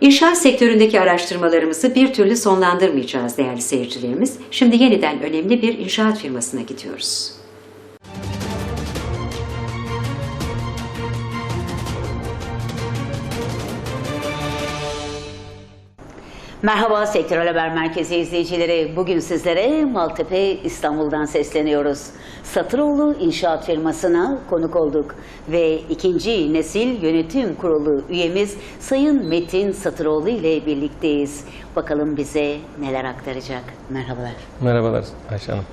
İnşaat sektöründeki araştırmalarımızı bir türlü sonlandırmayacağız değerli seyircilerimiz. Şimdi yeniden önemli bir inşaat firmasına gidiyoruz. Merhaba Sektör Haber Merkezi izleyicileri. Bugün sizlere Maltepe İstanbul'dan sesleniyoruz. Satıroğlu İnşaat firmasına konuk olduk ve ikinci nesil yönetim kurulu üyemiz Sayın Metin Satıroğlu ile birlikteyiz. Bakalım bize neler aktaracak. Merhabalar. Merhabalar Ayşe Hanım.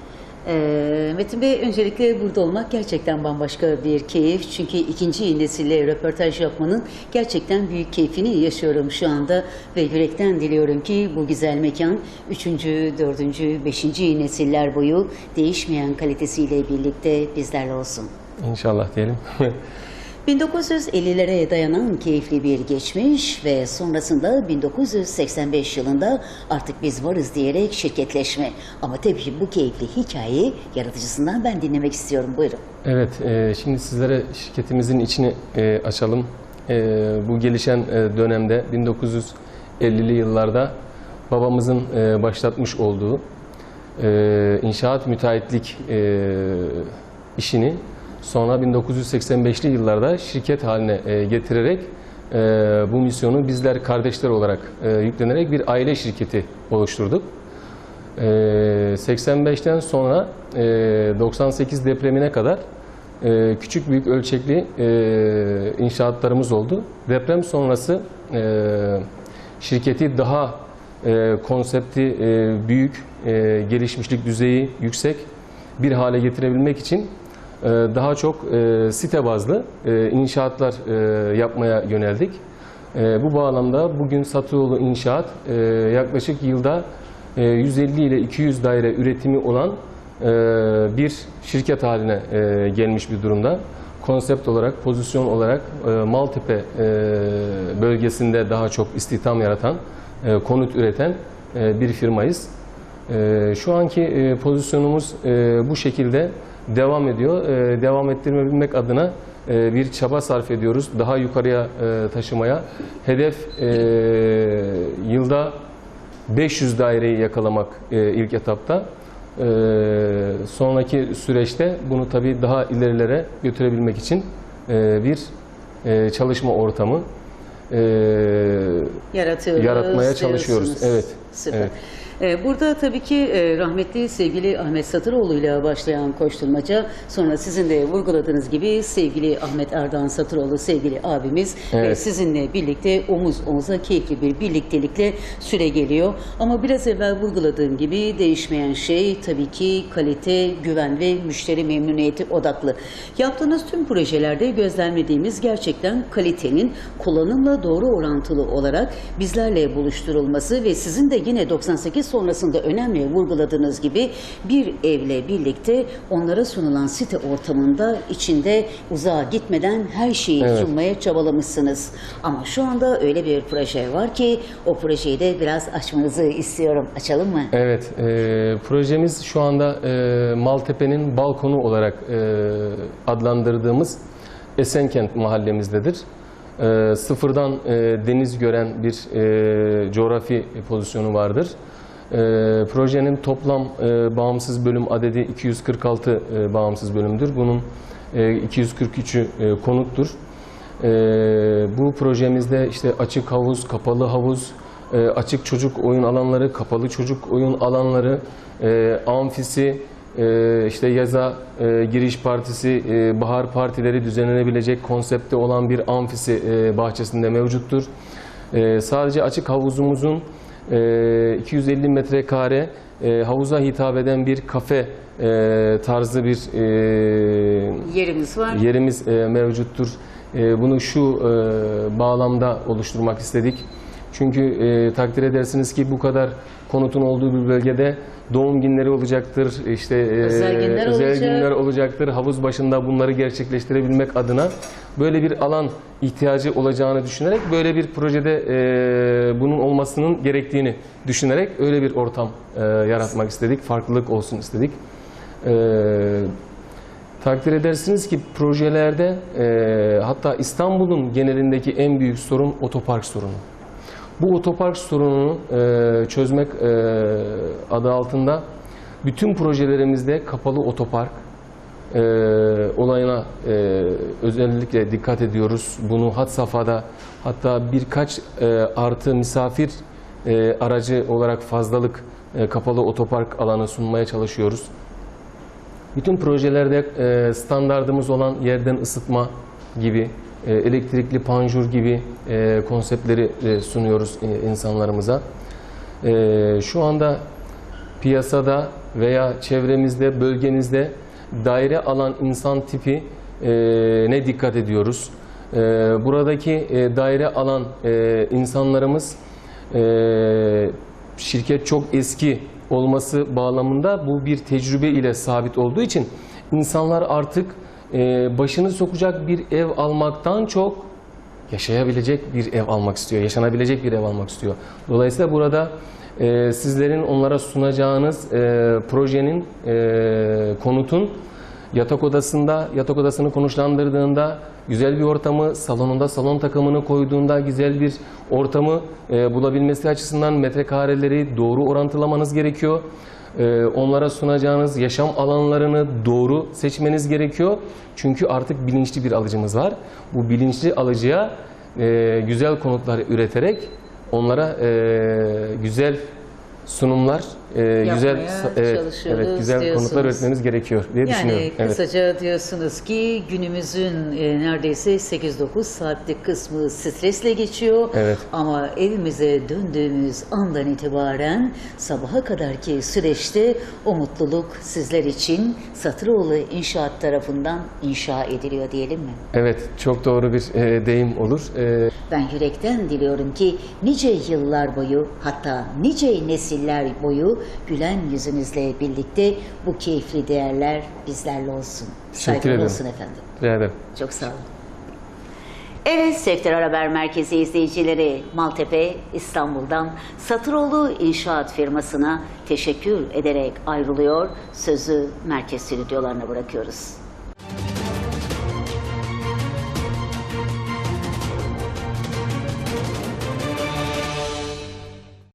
Ee, Metin Bey öncelikle burada olmak gerçekten bambaşka bir keyif. Çünkü ikinci nesille röportaj yapmanın gerçekten büyük keyfini yaşıyorum şu anda. Ve yürekten diliyorum ki bu güzel mekan 3. 4. 5. nesiller boyu değişmeyen kalitesiyle birlikte bizlerle olsun. İnşallah diyelim. 1950'lere dayanan keyifli bir geçmiş ve sonrasında 1985 yılında artık biz varız diyerek şirketleşme. Ama tabii ki bu keyifli hikayeyi yaratıcısından ben dinlemek istiyorum. Buyurun. evet, e, şimdi sizlere şirketimizin içini e, açalım. E, bu gelişen dönemde 1950'li yıllarda babamızın başlatmış olduğu inşaat müteahhitlik işini sonra 1985'li yıllarda şirket haline e, getirerek e, bu misyonu bizler kardeşler olarak e, yüklenerek bir aile şirketi oluşturduk. Ee, 85'ten sonra e, 98 depremine kadar küçük büyük ölçekli inşaatlarımız oldu. Deprem sonrası şirketi daha konsepti büyük, gelişmişlik düzeyi yüksek bir hale getirebilmek için daha çok e, site bazlı e, inşaatlar e, yapmaya yöneldik. Bu bağlamda bugün Satıoğlu İnşaat yaklaşık yılda e, 150 ile 200 daire üretimi olan bir şirket haline gelmiş bir durumda. Konsept olarak, pozisyon olarak Maltepe bölgesinde daha çok istihdam yaratan, konut üreten bir firmayız. E, Şu anki e, pozisyonumuz e, bu şekilde devam ediyor. E, Devam ettirmebilmek adına e, bir çaba sarf ediyoruz. Daha yukarıya e, taşımaya. Hedef e, yılda 500 daireyi yakalamak e, ilk etapta. E, sonraki süreçte bunu tabii daha ilerilere götürebilmek için e, bir e, çalışma ortamı e, Yaratıyoruz. Yaratmaya çalışıyoruz. Evet, Süper. evet. Ee, Burada tabii ki e, rahmetli sevgili Ahmet Satıroğlu ile başlayan koşturmaca sonra sizin de vurguladığınız gibi sevgili Ahmet Erdoğan Satıroğlu sevgili abimiz ve Evet. sizinle birlikte omuz omuza keyifli bir birliktelikle süre geliyor. Ama biraz evvel vurguladığım gibi değişmeyen şey tabii ki kalite, güven ve müşteri memnuniyeti odaklı. Yaptığınız tüm projelerde gözlemlediğimiz gerçekten kalitenin kullanımla doğru orantılı olarak bizlerle buluşturulması ve sizin de yine 98 sonrasında önemli vurguladığınız gibi bir evle birlikte onlara sunulan site ortamında içinde uzağa gitmeden her şeyi Evet. sunmaya çabalamışsınız. Ama şu anda öyle bir proje var ki o projeyi de biraz açmanızı istiyorum. Açalım mı? Evet, e, projemiz şu anda e, Maltepe'nin balkonu olarak e, adlandırdığımız Esenkent mahallemizdedir. E, sıfırdan e, deniz gören bir e, coğrafi pozisyonu vardır. E, projenin toplam e, bağımsız bölüm adedi 246 e, bağımsız bölümdür. Bunun e, 243'ü e, konuttur. Ee, bu projemizde işte açık havuz, kapalı havuz, e, açık çocuk oyun alanları, kapalı çocuk oyun alanları, e, amfisi, e, işte yaza e, giriş partisi, e, bahar partileri düzenlenebilecek konsepte olan bir amfisi e, bahçesinde mevcuttur. E, sadece açık havuzumuzun e, 250 metrekare e, havuza hitap eden bir kafe e, tarzı bir e, Yerimiz var. yerimiz mevcuttur. Bunu şu bağlamda oluşturmak istedik. Çünkü e, takdir edersiniz ki bu kadar konutun olduğu bir bölgede doğum günleri olacaktır, işte e, Özel günler özel olacak. günler olacaktır. Havuz başında bunları gerçekleştirebilmek adına böyle bir alan ihtiyacı olacağını düşünerek böyle bir projede e, bunun olmasının gerektiğini düşünerek öyle bir ortam e, yaratmak istedik. Farklılık olsun istedik. E, Takdir edersiniz ki projelerde e, hatta İstanbul'un genelindeki en büyük sorun otopark sorunu. Bu otopark sorununu e, çözmek e, adı altında bütün projelerimizde kapalı otopark e, olayına e, özellikle dikkat ediyoruz. Bunu had safhada hatta birkaç e, artı misafir e, aracı olarak fazlalık e, kapalı otopark alanı sunmaya çalışıyoruz. Bütün projelerde e, standardımız olan yerden ısıtma gibi, elektrikli panjur gibi e, konseptleri e, sunuyoruz e, insanlarımıza. E, şu anda piyasada veya çevremizde, bölgenizde daire alan insan tipi e, ne dikkat ediyoruz. E, buradaki e, daire alan e, insanlarımız e, şirket çok eski olması bağlamında bu bir tecrübe ile sabit olduğu için insanlar artık e, başını sokacak bir ev almaktan çok yaşayabilecek bir ev almak istiyor, yaşanabilecek bir ev almak istiyor. Dolayısıyla burada e, sizlerin onlara sunacağınız e, projenin, e, konutun yatak odasında, yatak odasını konuşlandırdığında, güzel bir ortamı, salonunda salon takımını koyduğunda güzel bir ortamı bulabilmesi açısından metrekareleri doğru orantılamanız gerekiyor. E, onlara sunacağınız yaşam alanlarını doğru seçmeniz gerekiyor. Çünkü artık bilinçli bir alıcımız var. Bu bilinçli alıcıya e, güzel konutlar üreterek onlara e, güzel sunumlar, e, güzel evet, evet, güzel diyorsunuz. konutlar üretmeniz gerekiyor diye düşünüyorum. Yani Evet. kısaca diyorsunuz ki günümüzün e, neredeyse 8-9 saatlik kısmı stresle geçiyor. Evet. Ama evimize döndüğümüz andan itibaren sabaha kadarki süreçte o mutluluk sizler için Satıroğlu İnşaat tarafından inşa ediliyor diyelim mi? Evet, çok doğru bir e, deyim olur. E, Ben yürekten diliyorum ki nice yıllar boyu hatta nice nesiller boyu gülen yüzünüzle birlikte bu keyifli değerler bizlerle olsun. Teşekkür Saygılar olsun efendim. rica ederim. Çok sağ olun. Evet Sektör Haber Merkezi izleyicileri Maltepe İstanbul'dan Satıroğlu İnşaat firmasına teşekkür ederek ayrılıyor. Sözü merkez stüdyolarına bırakıyoruz.